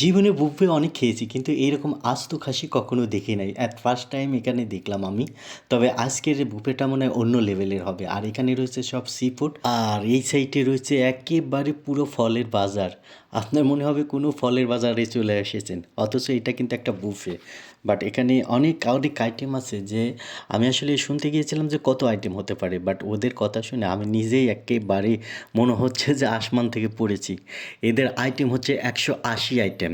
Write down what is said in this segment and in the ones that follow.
জীবনে বুফে অনেক খেয়েছি, কিন্তু এইরকম আস্ত খাসি কখনো দেখি নাই। অ্যাট ফার্স্ট টাইম এখানে দেখলাম আমি। তবে আজকের বুফেটা মনে হয় অন্য লেভেলের হবে। আর এখানে রয়েছে সব সি ফুড আর এই সাইডে রয়েছে একেবারে পুরো ফলের বাজার। আপনার মনে হবে কোনো ফলের বাজারে চলে এসেছেন, অথচ এটা কিন্তু একটা বুফে। বাট এখানে অনেক অনেক আইটেম আছে যে আমি আসলে শুনতে গিয়েছিলাম যে কত আইটেম হতে পারে। বাট ওদের কথা শুনে আমি নিজেই একেবারে মনে হচ্ছে যে আসমান থেকে পড়েছি। এদের আইটেম হচ্ছে একশো আশি আইটেম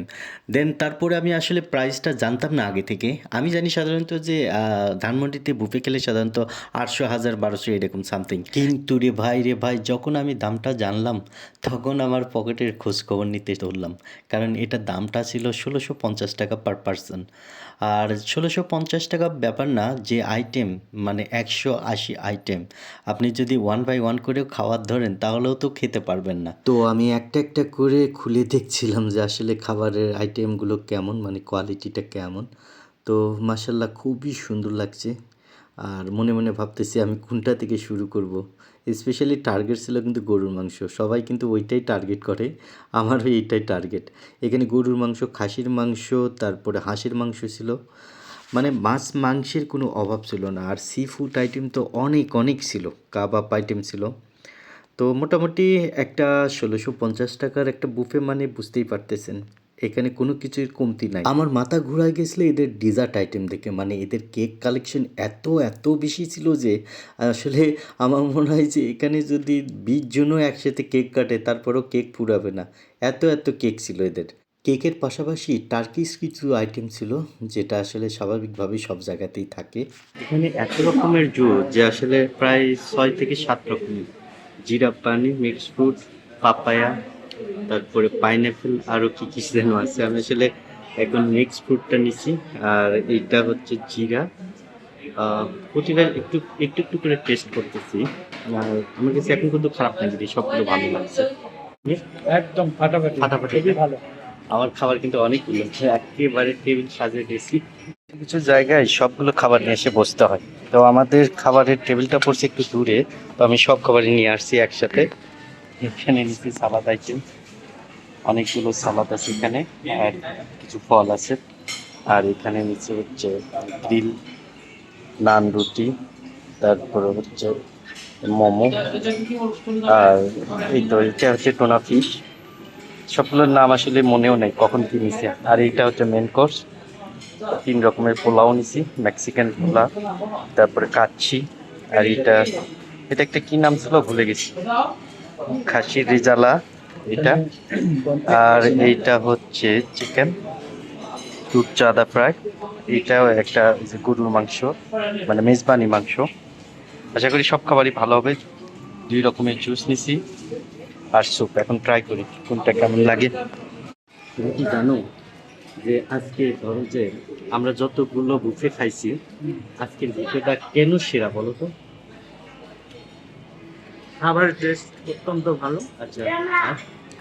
দেন তারপরে আমি আসলে প্রাইসটা জানতাম না আগে থেকে। আমি জানি সাধারণত যে ধানমন্ডিতে বুফে খেলে সাধারণত আটশো হাজার, বারোশো এরকম সামথিং কিন্তু রে ভাই রে ভাই, যখন আমি দামটা জানলাম, তখন আমার পকেটের খোঁজ খবর নিতে ধরলাম। কারণ এটার দামটা ছিল ষোলোশো পঞ্চাশ টাকা পার পার্সন আর ষোলোশো পঞ্চাশ টাকা ব্যাপার না, যে আইটেম মানে একশো আশি আইটেম আপনি যদি ওয়ান বাই ওয়ান করেও খাবার ধরেন, তাহলেও তো খেতে পারবেন না। তো আমি একটা একটা করে খুলে দেখছিলাম যে আসলে খাবারের আইটেমগুলো কেমন মানে কোয়ালিটিটা কেমন। তো মাসাল্লাহ খুবই সুন্দর লাগছে। আর মনে মনে ভাবতেছি আমি কোনটা থেকে শুরু করব। স্পেশালি টার্গেট ছিল কিন্তু গরুর মাংস। সবাই কিন্তু ওইটাই টার্গেট করে, আমারও এইটাই টার্গেট এখানে গরুর মাংস, খাসির মাংস, তারপরে হাঁসের মাংস ছিল। মানে মাছ মাংসের কোনো অভাব ছিল না। আর সি ফুড আইটেম তো অনেক অনেক ছিল। কাবাব আইটেম ছিল। তো মোটামুটি একটা ষোলোশো পঞ্চাশ টাকার একটা বুফে মানে বুঝতেই পারতেছেন। এখানে কোনো কিছুর কমতি নাই। আমার মাথা ঘুরায় গেছিল এদের ডিজার্ট আইটেম দেখে মানে এদের কেক কালেকশন এত এত বেশি ছিল যে আসলে আমার মনে হয় যে এখানে যদি বিশ জনও একসাথে কেক কাটে তারপরেও কেক ফুরাবে না। এত এত কেক ছিল এদের। কেকের পাশাপাশি টার্কিশ কিছু আইটেম ছিল যেটা আসলে স্বাভাবিকভাবেই সব জায়গাতেই থাকে। এখানে এত রকমের জুস যে আসলে প্রায় ছয় থেকে সাত রকমের। জিরা পানি মিক্স ফ্রুট পাপায়া তারপরে পাইনঅ্যাপেল আরও কি কি যেন আছে আমি আসলে এখন মিক্স ফ্রুটটা নিচ্ছি আর এইটা হচ্ছে জিরা। আহ, প্রতিটা একটু একটু একটু করে টেস্ট করতেছি। আর আমার কাছে এখন কিন্তু খারাপ লাগছে সবগুলো ভালো লাগছে। একদম ফাটাফাটি ফাটাফাটি। খুবই ভালো। আমার খাবার কিন্তু অনেক অনেকগুলো একেবারে টেবিল সাজিয়ে দিয়েছি। কিছু জায়গায় সবগুলো খাবার নিয়ে এসে বসতে হয়। তো আমাদের খাবারের টেবিলটা পড়ছে একটু দূরে তো আমি সব খাবারই নিয়ে আসছি একসাথে। এখানে নিচে সালাদ আইটেম অনেকগুলো সালাদ আছে এখানে, আর কিছু ফল আছে। আর এখানে নিচে হচ্ছে গ্রিল নান রুটি, তারপরে হচ্ছে মোমো, আর এই তো, এটা হচ্ছে টোনা ফিশ সবগুলোর নাম আসলে মনেও নেই কখন কি নিছে। আর এইটা হচ্ছে মেন কোর্স তিন রকমের পোলাও নিছি মেক্সিকান পোলা তারপরে কাচ্ছি আর এটা এটা একটা কি নাম ছিল? ভুলে গেছি। খাসির রিজালা এটা। আর এইটা হচ্ছে চিকেন দুধ চাদা ফ্রাই। এটাও একটা গরুর মাংস মানে মেজবানি মাংস। আশা করি সব খাবারই ভালো হবে। দুই রকমের জুস নিছি। আর স্যুপ এখন ট্রাই করি কোনটা কেমন লাগে। তুমি কি জানো যে আজকে ধরো যে আমরা যতগুলো বুফে খাইছি, আজকের বুফেটা কেন সেরা বলো তো? খাবারের টেস্ট অত্যন্ত ভালো। আচ্ছা।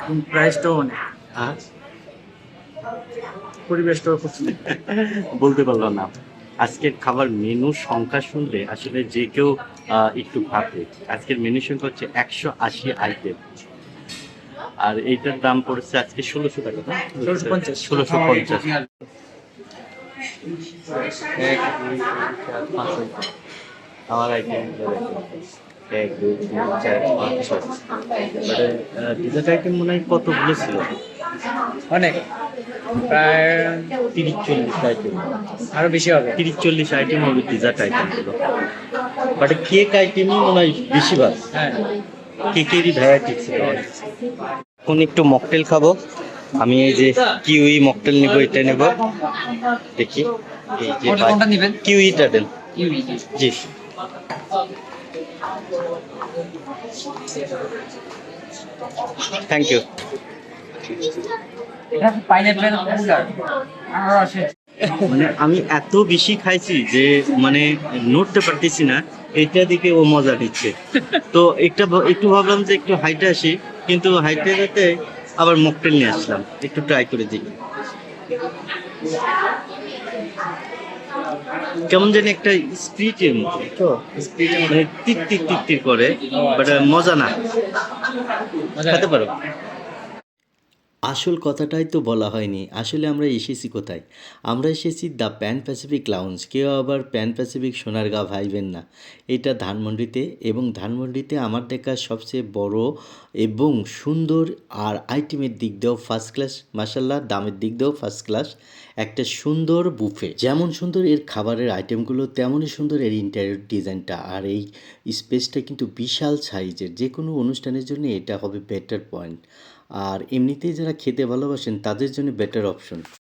এবং প্রাইসটাও অনেক। পরিবেশটাও খুব বলতে পারলাম না। আজকের খাবার মেনু সংখ্যা শুনলে আসলে যে কেউ একটু ভাবে আজকের মেনু সংখ্যা হচ্ছে একশো আশি আইটেম আর এইটার দাম পড়েছে আজকে ষোলোশো টাকা না? ষোলোশো পঞ্চাশ। আমার আইটেম এক দুই তিন চার পাঁচ ছয়। ডিজার্ট আইটেম মনে হয় কতগুলো ছিল? অনেক। প্রায় তিরিশ চল্লিশ আইটেম। আরও বেশি হবে? তিরিশ চল্লিশ আইটেম হবে ডিজার্ট আইটেমগুলো বাট কেক আইটেমই মনে হয় বেশিরভাগ হ্যাঁ। কেকেরই ভ্যারাইটি ছিল। এখন একটু মকটেল খাব। আমি এই যে কিউই মকটেল নেব এটা নেব। দেখি। এই যে কিউইটা দেন। জি। থ্যাংক ইউ মানে আমি এত বেশি খাইছি যে মানে নড়তে পারতেছি না এটা দিকে ও মজা নিচ্ছে। তো একটা একটু ভাবলাম যে একটু হাইটে আসি কিন্তু হাইটে যেতে আবার মকটেল নিয়ে আসলাম। একটু ট্রাই করে দেখি। কেমন জানি একটা স্পিরিটের মতো মানে তিক্তির তিক্তির করে বাট মজা না। খেতে পারো। আসল কথাটাই তো বলা হয়নি। আসলে আমরা এসেছি কোথায়? আমরা এসেছি দ্য প্যান প্যাসিফিক লাউঞ্জ। কেউ আবার প্যান প্যাসিফিক সোনারগাঁ ভাইবেন না। এটা ধানমন্ডিতে এবং ধানমন্ডিতে আমার দেখা সবচেয়ে বড় এবং সুন্দর আর আইটেমের দিক দিয়েও ফার্স্ট ক্লাস মাসাল্লাহ দামের দিক দিয়েও ফার্স্ট ক্লাস একটা সুন্দর বুফে যেমন সুন্দর এর খাবারের আইটেমগুলো তেমনই সুন্দর এর ইন্টারিয়র ডিজাইনটা আর এই স্পেসটা কিন্তু বিশাল সাইজের যে কোনো অনুষ্ঠানের জন্য এটা হবে বেটার পয়েন্ট আর এমনিতেই যারা খেতে ভালোবাসেন তাদের জন্য বেটার অপশন